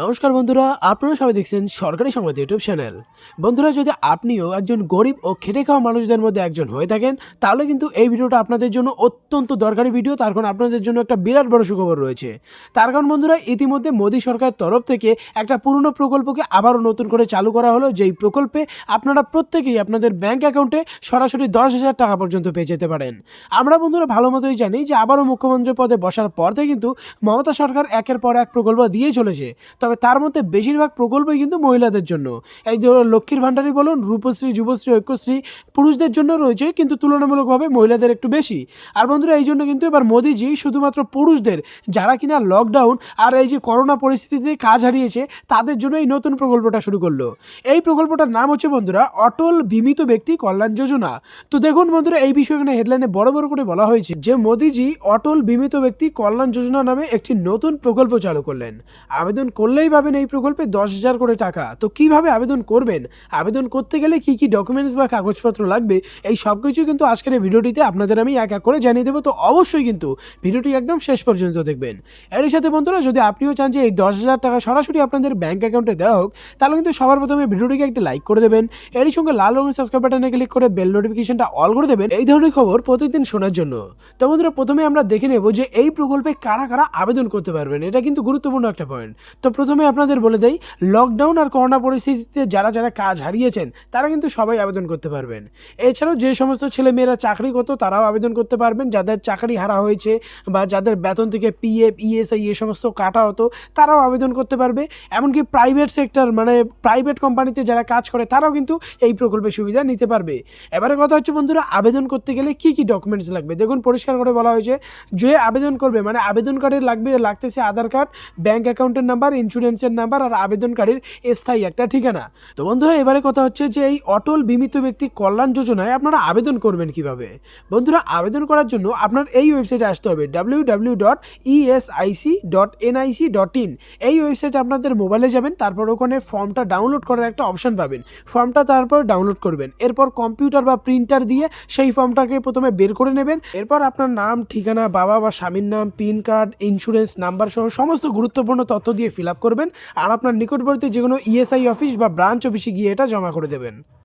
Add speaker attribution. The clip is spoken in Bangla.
Speaker 1: নমস্কার বন্ধুরা, আপনারা সবাই দেখছেন সরকারি সংবাদ ইউটিউব চ্যানেল। বন্ধুরা, যদি আপনিও একজন গরিব ও খেটে খাওয়া মানুষদের মধ্যে একজন হয়ে থাকেন, তাহলে কিন্তু এই ভিডিওটা আপনাদের জন্য অত্যন্ত দরকারি ভিডিও, তার কারণ আপনাদের জন্য একটা বিরাট বড় সুখবর রয়েছে। তার কারণ বন্ধুরা, ইতিমধ্যে মোদী সরকারের তরফ থেকে একটা পুরনো প্রকল্পকে আবারও নতুন করে চালু করা হলো, যেই প্রকল্পে আপনারা প্রত্যেকেই আপনাদের ব্যাংক অ্যাকাউন্টে সরাসরি দশ হাজার টাকা পর্যন্ত পেয়ে যেতে পারেন। আমরা বন্ধুরা ভালো মতোই জানি যে আবারও মুখ্যমন্ত্রী পদে বসার পর থেকে কিন্তু মমতা সরকার একের পর এক প্রকল্প দিয়ে চলেছে। তবে তার মধ্যে বেশিরভাগ প্রকল্পই কিন্তু মহিলাদের জন্য। এই যে লক্ষ্মীর ভাণ্ডারই বলুন, রূপশ্রী, যুবশ্রী, ঐক্যশ্রী পুরুষদের জন্য রয়েছে, কিন্তু তুলনামূলকভাবে মহিলাদের একটু বেশি। আর বন্ধুরা, এই জন্য কিন্তু এবার মোদিজি শুধুমাত্র পুরুষদের, যারা কিনা লকডাউন আর এই যে করোনা পরিস্থিতিতে কাজ হারিয়েছে, তাদের জন্য এই নতুন প্রকল্পটা শুরু করল। এই প্রকল্পটার নাম হচ্ছে বন্ধুরা, অটল বিমিত ব্যক্তি কল্যাণ যোজনা। তো দেখুন বন্ধুরা, এই বিষয়ে এখানে হেডলাইনে বড় বড় করে বলা হয়েছে যে মোদিজি অটল বিমিত ব্যক্তি কল্যাণ যোজনা নামে একটি নতুন প্রকল্প চালু করলেন। আবেদন করলেই পাবেন এই প্রকল্পে দশ হাজার করে টাকা। তো কীভাবে আবেদন করবেন? আবেদন করতে গেলে কি কি ডকুমেন্টস বা কাগজপত্র লাগবে? এই সব কিছু কিন্তু আজকের এই ভিডিওটিতে আপনাদের আমি এক এক করে জানিয়ে দেবো। তো অবশ্যই কিন্তু ভিডিওটি একদম শেষ পর্যন্ত দেখবেন। এর সাথে বন্ধুরা, যদি আপনিও চান যে এই দশ হাজার টাকা সরাসরি আপনাদের ব্যাঙ্ক অ্যাকাউন্টে দেওয়া হোক, তাহলে কিন্তু সবার প্রথমে ভিডিওটিকে একটা লাইক করে দেবেন। এরই সঙ্গে লাল রঙের সাবস্ক্রাইব বাটনে ক্লিক করে বেল নোটিফিকেশনটা অল করে দেবেন। এই ধরনের খবর প্রতিদিন শোনার জন্য। তো বন্ধুরা, প্রথমে আমরা দেখে নেব যে এই প্রকল্পে কারা কারা আবেদন করতে পারবেন। এটা কিন্তু গুরুত্বপূর্ণ একটা পয়েন্ট তো প্রথমে আপনাদের বলে দেই লকডাউন আর করোনা পরিস্থিতিতে যারা যারা কাজ হারিয়েছেন, তারা কিন্তু সবাই আবেদন করতে পারবেন। এছাড়াও যে সমস্ত ছেলেমেয়েরা চাকরি করতো, তারাও আবেদন করতে পারবেন। যাদের চাকরি হারা হয়েছে বা যাদের বেতন থেকে পিএফ ইএসআই এ সমস্ত কাটা হতো, তারাও আবেদন করতে পারবে। এমনকি প্রাইভেট সেক্টর মানে প্রাইভেট কোম্পানিতে যারা কাজ করে, তারাও কিন্তু এই প্রকল্পের সুবিধা নিতে পারবে। এবারে কথা হচ্ছে, বন্ধুরা, আবেদন করতে গেলে কি কি ডকুমেন্টস লাগবে? দেখুন, পরিষ্কার করে বলা হয়েছে, যে আবেদন করবে মানে আবেদনকারীর লাগবে, লাগতেছে আধার কার্ড ব্যাঙ্ক অ্যাকাউন্টের নাম্বার ইন্স্যুরেন্সের নাম্বার আর আবেদনকারীর স্থায়ী একটা ঠিকানা। তো বন্ধুরা, এবারে কথা হচ্ছে যে এই অটল বিমিত ব্যক্তি কল্যাণ যোজনায় আপনারা আবেদন করবেন কীভাবে? বন্ধুরা, আবেদন করার জন্য আপনার এই ওয়েবসাইটে আসতে হবে W W dot ESIC dot NIC dot in এই ওয়েবসাইটে আপনাদের মোবাইলে যাবেন, তারপর ওখানে ফর্মটা ডাউনলোড করার একটা অপশন পাবেন। ফর্মটা তারপর ডাউনলোড করবেন। এরপর কম্পিউটার বা প্রিন্টার দিয়ে সেই ফর্মটাকে প্রথমে বের করে নেবেন। এরপর আপনার নাম, ঠিকানা, বাবা বা স্বামীর নাম পিন কার্ড ইন্স্যুরেন্স নাম্বার সহ সমস্ত গুরুত্বপূর্ণ তথ্য দিয়ে ফিল করবেন আর আপনার নিকটবর্তী যে কোনো ইএসআই অফিস বা ব্রাঞ্চ অফিসে গিয়ে এটা জমা করে দেবেন।